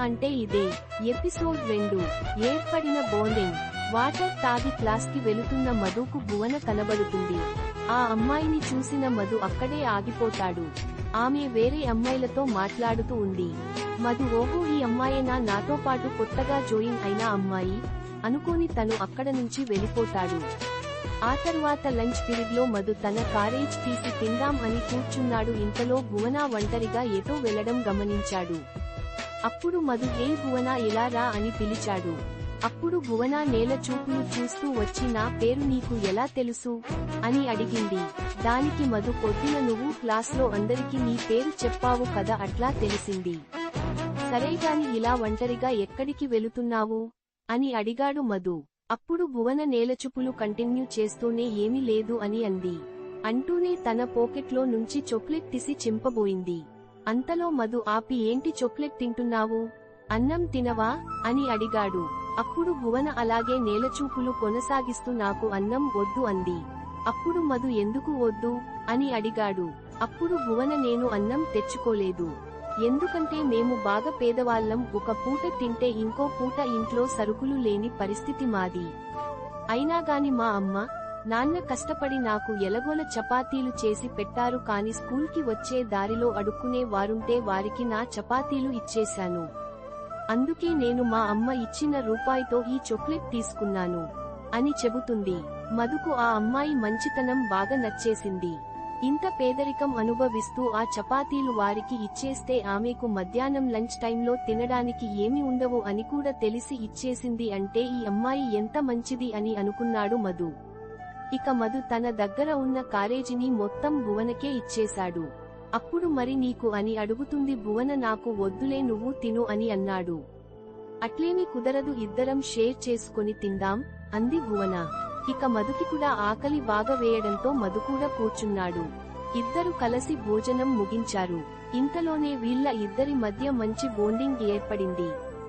అంటే ఇదే. ఎపిసోడ్ రెండు. ఏర్పడిన బోండింగ్. వాటర్ తాగి క్లాస్కి వెళుతున్న మధుకు భువన కనబడుతుంది. ఆ అమ్మాయిని చూసిన మధు అక్కడే ఆగిపోతాడు. ఆమె వేరే అమ్మాయిలతో మాట్లాడుతూ ఉంది. మధు ఓహో ఈ అమ్మాయేనా? నాతో పాటు కొత్తగా జాయిన్ అయిన అమ్మాయి? అనుకోని తను అక్కడ నుంచి వెళ్ళిపోతాడు. ఆ తర్వాత లంచ్ పీరియడ్లో మధు తన కారేజ్ తీసి తిందాం అని కూర్చున్నాడు. ఇంతలో భువన ఒంటరిగా ఏదో వెళ్ళడం గమనించాడు. అప్పుడు మధు ఏ భువన ఇలా రా? అని పిలిచాడు. అప్పుడు భువన నేల చూపులు చూస్తూ వచ్చి నా పేరు నీకు ఎలా తెలుసు? అని అడిగింది. దానికి మధు పొద్దున నువ్వు క్లాస్లో అందరికీ నీ పేరు చెప్పావు కదా అట్లా తెలిసింది. సరేగాని ఇలా ఒంటరిగా ఎక్కడికి వెళుతున్నావు? అని అడిగాడు మధు. అప్పుడు భువన నేలచుపులు కంటిన్యూ చేస్తూనే ఏమీ లేదు అని అంది. అంటూనే తన పోకెట్లో నుంచి చాక్లెట్ తీసి చింపబోయింది. అంతలో మధు ఆపి ఏంటి చొక్లెట్ తింటున్నావు? అన్నం తినవా? అని అడిగాడు. అప్పుడు భువన అలాగే నేలచూపులు కొనసాగిస్తూ నాకు అన్నం వద్దు అంది. అప్పుడు మధు ఎందుకు వద్దు? అని అడిగాడు. అప్పుడు భువన నేను అన్నం తెచ్చుకోలేదు. ఎందుకంటే మేము బాగా పేదవాళ్ళం ఒక పూట తింటే ఇంకో పూట ఇంట్లో సరుకులు లేని పరిస్థితి మాది. అయినా గాని మా అమ్మ నాన్న కష్టపడి నాకు ఎలగోల చపాతీలు చేసి పెట్టారు కాని స్కూల్కి వచ్చే దారిలో అడుక్కునే వారుంటే వారికి నా చపాతీలు ఇచ్చేశాను. అందుకే నేను మా అమ్మ ఇచ్చిన రూపాయితో ఈ చాక్లెట్ తీసుకున్నాను అని చెబుతుంది. మధుకు ఆ అమ్మాయి మంచితనం బాగా నచ్చేసింది. ఇంత పేదరికం అనుభవిస్తూ ఆ చపాతీలు వారికి ఇచ్చేస్తే ఆమెకు మధ్యాహ్నం లంచ్ టైంలో తినడానికి ఏమి ఉండవు అని కూడా తెలిసి ఇచ్చేసింది అంటే ఈ అమ్మాయి ఎంత మంచిది అని అనుకున్నాడు మధు. ఇక మధు తన దగ్గర ఉన్న కారేజీని మొత్తం భువనకే ఇచ్చేశాడు. అప్పుడు మరి నీకు అని అడుగుతుంది భువన నాకు వద్దులే నువ్వు తిను అని అన్నాడు. అట్లేమి కుదరదు ఇద్దరం షేర్ చేసుకొని తిందాం అంది భువన. ఇక మధుకి కూడా ఆకలి బాగా వేయడంతో మధు కూడా కూర్చున్నాడు. ఇద్దరు కలిసి భోజనం ముగించారు. ఇంతలోనే వీళ్ళ ఇద్దరి మధ్య మంచి బోండింగ్ ఏర్పడింది.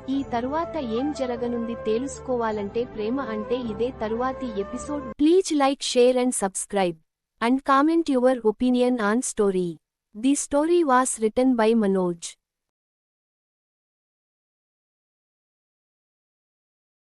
ఈ తరువాత ఏం జరగనుంది తెలుసుకోవాలంటే ప్రేమ అంటే ఇదే తరువాతి episode. Like share and subscribe. And comment your opinion on story. The story was written by Manoj.